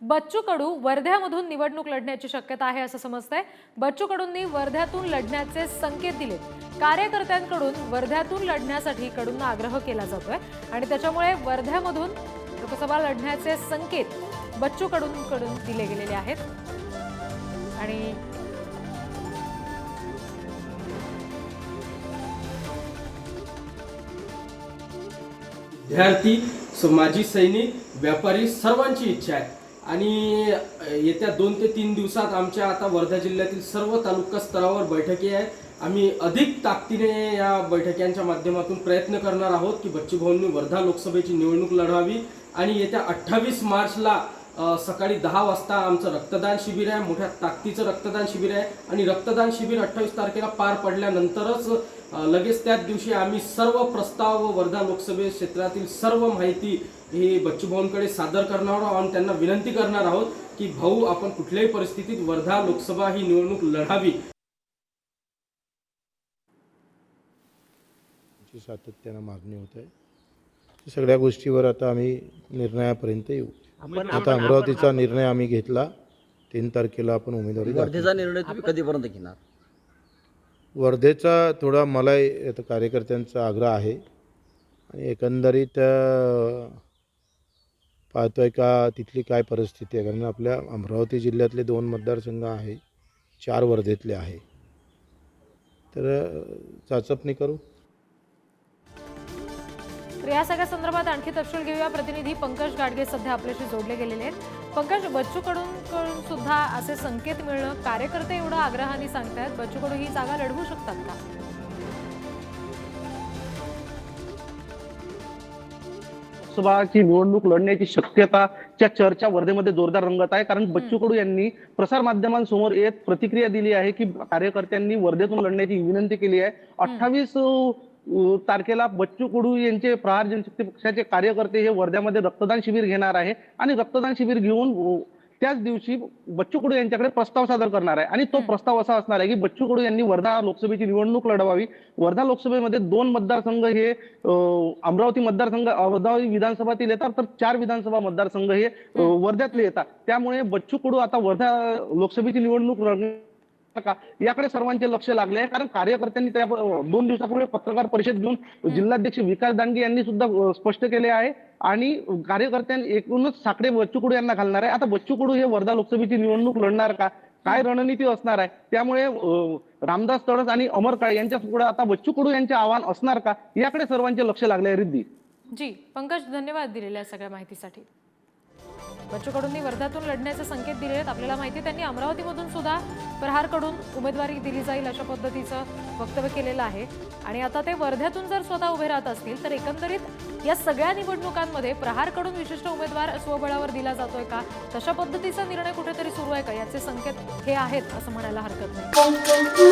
बच्चू कडू वर्ध्यामधून निवडणूक लढण्याची शक्यता आहे असं समजतंय. बच्चू कडूंनी वर्ध्यातून लढण्याचे संकेत दिलेत कार्यकर्त्यांकडून वर्ध्यातून लढण्यासाठी कडूंना आग्रह केला जातोय आणि त्याच्यामुळे वर्ध्यामधून लोकसभा लढण्याचे संकेत बच्चू कडूंकडून दिले गेलेले आहेत. आणि विद्यार्थी माजी सैनिक व्यापारी सर्वांची इच्छा आहे. आणि येत्या दोन ते तीन दिवसात आमच्या आता वर्धा जिल्ह्यातील सर्व तालुका स्तरावर बैठकी आहे आम्ही अधिक ताकदीने या बैठक्यांच्या माध्यमातून प्रयत्न करणार आहोत की बच्चूभाऊंनी वर्धा लोकसभेची निवडणूक लढवावी आणि येत्या अठ्ठावीस मार्चला सकाळी दहा वाजता आमचं रक्तदान शिबिर आहे. मोठ्या ताकदीचं रक्तदान शिबिर आहे. आणि रक्तदान शिबिर अठ्ठावीस तारखेला पार पडल्यानंतरच लगेच त्याच दिवशी आम्ही सर्व प्रस्ताव व वर्धा लोकसभे क्षेत्रातील सर्व माहिती ही बच्चूभाऊंकडे सादर करणार आहोत आणि त्यांना विनंती करणार आहोत की भाऊ आपण कुठल्याही परिस्थितीत वर्धा लोकसभा ही निवडणूक लढावी. सातत्यानं मागणी होत आहे सगळ्या गोष्टीवर आता आम्ही निर्णयापर्यंत येऊ. आता अमरावतीचा निर्णय आम्ही घेतला. तीन तारखेला आपण उमेदवारी दाखल. वर्धेचा निर्णय तुम्ही कधीपर्यंत घेणार? वर्धेचा थोडा मला आता कार्यकर्त्यांचा आग्रह आहे. आणि एकंदरीत अ, पाहतोय का तिथली काय परिस्थिती आहे? कारण आपल्या अमरावती जिल्ह्यातले दोन मतदारसंघ आहे चार वर्धेतले आहे. तर अ, चाचपणी करू? तर या सगळ्या संदर्भात आणखी तपशील घेऊया. प्रतिनिधी पंकज गाडगे सध्या आपल्याशी जोडले गेलेले आहेत. पंकज बच्चू कडून कडून सुद्धा असे संकेत मिळणं कार्यकर्ते एवढं आग्रहाने सांगतायत. बच्चू कडू ही जागा लढवू शकतात का? लोकसभाची निवडणूक लढण्याची शक्यताच्या चर्चा वर्धेमध्ये जोरदार रंगत आहे. कारण बच्चू कडू यांनी प्रसार माध्यमांसमोर येत प्रतिक्रिया दिली आहे की कार्यकर्त्यांनी वर्धेतून लढण्याची विनंती केली आहे. अठ्ठावीस तारखेला बच्चू कडू यांचे प्रहार जनशक्ती पक्षाचे कार्यकर्ते हे वर्ध्यामध्ये रक्तदान शिबिर घेणार आहे. आणि रक्तदान शिबिर घेऊन त्याच दिवशी बच्चू कडू यांच्याकडे प्रस्ताव सादर करणार आहे. आणि तो प्रस्ताव असा असणार आहे की बच्चू कडू यांनी वर्धा लोकसभेची निवडणूक लढवावी. वर्धा लोकसभेमध्ये दोन मतदारसंघ हे अमरावती मतदारसंघ अमरावती विधानसभातील येतात तर चार विधानसभा मतदारसंघ हे वर्ध्यातले येतात. त्यामुळे बच्चू कडू आता वर्धा लोकसभेची निवडणूक का? याकडे सर्वांचे लक्ष लागले आहे. कारण कार्यकर्त्यांनी त्या दोन दिवसापूर्वी पत्रकार परिषद घेऊन जिल्हाध्यक्ष विकास दांडगे यांनी सुद्धा स्पष्ट केले आहे. आणि कार्यकर्त्यांनी एकूणच साकडे बच्चू कडू यांना घालणार आहे. आता बच्चू कडू हे वर्धा लोकसभेची निवडणूक लढणार का? काय रणनीती असणार आहे? त्यामुळे रामदास तडस आणि अमर काळे यांच्या पुढे आता बच्चू कडू यांचे आव्हान असणार का? याकडे सर्वांचे लक्ष लागले आहे. रिद्धी. जी पंकज धन्यवाद दिलेल्या सगळ्या माहितीसाठी. बच्चू कडूंनी वर्ध्यातून लढण्याचे संकेत दिले आहेत. आपल्याला माहिती आहे, त्यांनी अमरावतीमधून सुद्धा प्रहारकडून उमेदवारी दिली जाईल अशा पद्धतीचं वक्तव्य केलेलं आहे. आणि आता ते वर्ध्यातून जर स्वतः उभे राहत असतील तर एकंदरीत या सगळ्या निवडणुकांमध्ये प्रहारकडून विशिष्ट उमेदवार स्वबळावर दिला जातोय का? तशा पद्धतीचा निर्णय कुठेतरी सुरू आहे का? याचे संकेत हे आहेत असं म्हणायला हरकत नाही.